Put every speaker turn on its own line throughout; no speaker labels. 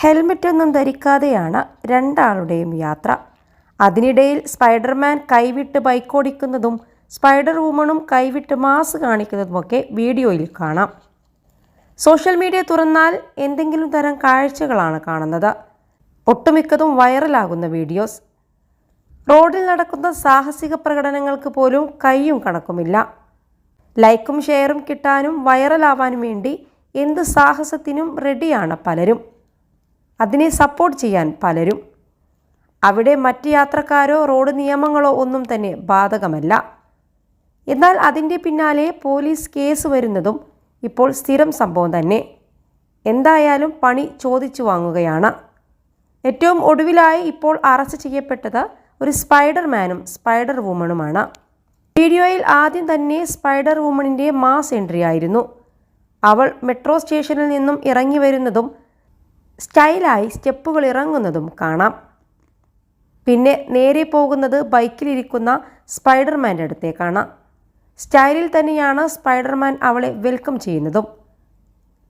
ഹെൽമെറ്റൊന്നും ധരിക്കാതെയാണ് രണ്ടാളുടെയും യാത്ര. അതിനിടയിൽ സ്പൈഡർമാൻ കൈവിട്ട് ബൈക്കോടിക്കുന്നതും സ്പൈഡർ വുമണും കൈവിട്ട് മാസ് കാണിക്കുന്നതുമൊക്കെ വീഡിയോയിൽ കാണാം. സോഷ്യൽ മീഡിയ തുറന്നാൽ എന്തെങ്കിലും തരം കാഴ്ചകളാണ് കാണുന്നത്. ഒട്ടുമിക്കതും വൈറലാകുന്ന വീഡിയോസ്. റോഡിൽ നടക്കുന്ന സാഹസിക പ്രകടനങ്ങൾക്ക് പോലും കൈയും കണക്കുമില്ല. ലൈക്കും ഷെയറും കിട്ടാനും വൈറലാവാനും വേണ്ടി എന്ത് സാഹസത്തിനും റെഡിയാണ് പലരും. അതിനെ സപ്പോർട്ട് ചെയ്യാൻ പലരും. അവിടെ മറ്റ് യാത്രക്കാരോ റോഡ് നിയമങ്ങളോ ഒന്നും തന്നെ ബാധകമല്ല. എന്നാൽ അതിന്റെ പിന്നാലെ പോലീസ് കേസ് വരുന്നതും ഇപ്പോൾ സ്ഥിരം സംഭവം തന്നെ. എന്തായാലും പണി ചോദിച്ചു വാങ്ങുകയാണ്. ഏറ്റവും ഒടുവിലായി ഇപ്പോൾ അറസ്റ്റ് ചെയ്യപ്പെട്ടത് ഒരു സ്പൈഡർമാനും സ്പൈഡർ വുമണുമാണ്. വീഡിയോയിൽ ആദ്യം തന്നെ സ്പൈഡർ വുമണിന്റെ മാസ് എൻട്രി ആയിരുന്നു അവൾ മെട്രോ സ്റ്റേഷനിൽ നിന്നും ഇറങ്ങി വരുന്നതും സ്റ്റൈലായി സ്റ്റെപ്പുകൾ ഇറങ്ങുന്നതും കാണാം. പിന്നെ നേരെ പോകുന്നത് ബൈക്കിലിരിക്കുന്ന സ്പൈഡർമാന്റെ അടുത്തേക്കാണ്. സ്റ്റൈലിൽ തന്നെയാണ് സ്പൈഡർമാൻ അവളെ വെൽക്കം ചെയ്യുന്നതും.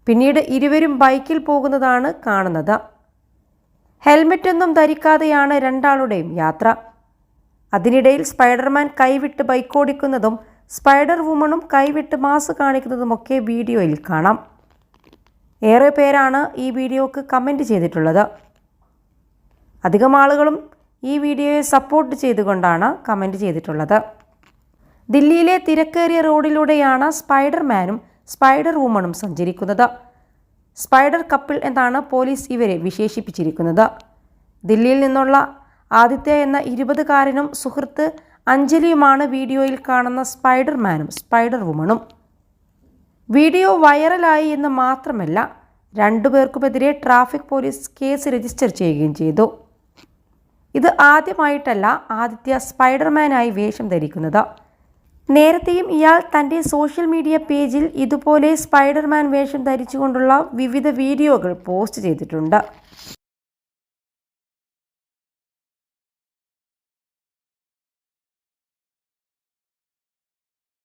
പിന്നീട് ഇരുവരും ബൈക്കിൽ പോകുന്നതാണ് കാണുന്നത്. ഹെൽമെറ്റൊന്നും ധരിക്കാതെയാണ് രണ്ടാളുടെയും യാത്ര. അതിനിടയിൽ സ്പൈഡർമാൻ കൈവിട്ട് ബൈക്കോടിക്കുന്നതും സ്പൈഡർ വുമണും കൈവിട്ട് മാസ് കാണിക്കുന്നതുമൊക്കെ വീഡിയോയിൽ കാണാം. ഏറെ പേരാണ് ഈ വീഡിയോക്ക് കമന്റ് ചെയ്തിട്ടുള്ളത്. അധികം ആളുകളും ഈ വീഡിയോയെ സപ്പോർട്ട് ചെയ്തുകൊണ്ടാണ് കമന്റ് ചെയ്തിട്ടുള്ളത്. ദില്ലിയിലെ തിരക്കേറിയ റോഡിലൂടെയാണ് സ്പൈഡർമാനും സ്പൈഡർ വുമണും സഞ്ചരിക്കുന്നത്. സ്പൈഡർ കപ്പിൾ എന്നാണ് പോലീസ് ഇവരെ വിശേഷിപ്പിച്ചിരിക്കുന്നത്. ദില്ലിയിൽ നിന്നുള്ള ആദിത്യ എന്ന ഇരുപതുകാരനും സുഹൃത്ത് അഞ്ജലിയുമാണ് വീഡിയോയിൽ കാണുന്ന സ്പൈഡർമാനും സ്പൈഡർ വുമണും. വീഡിയോ വൈറലായി എന്ന് മാത്രമല്ല രണ്ടുപേർക്കുമെതിരെ ട്രാഫിക് പോലീസ് കേസ് രജിസ്റ്റർ ചെയ്യുകയും ചെയ്തു. ഇത് ആദ്യമായിട്ടല്ല ആദിത്യ സ്പൈഡർമാനായി വേഷം ധരിക്കുന്നത്. നേരത്തെയും ഇയാൾ തന്റെ സോഷ്യൽ മീഡിയ പേജിൽ ഇതുപോലെ സ്പൈഡർമാൻ വേഷം ധരിച്ചുകൊണ്ടുള്ള വിവിധ വീഡിയോകൾ പോസ്റ്റ് ചെയ്തിട്ടുണ്ട്.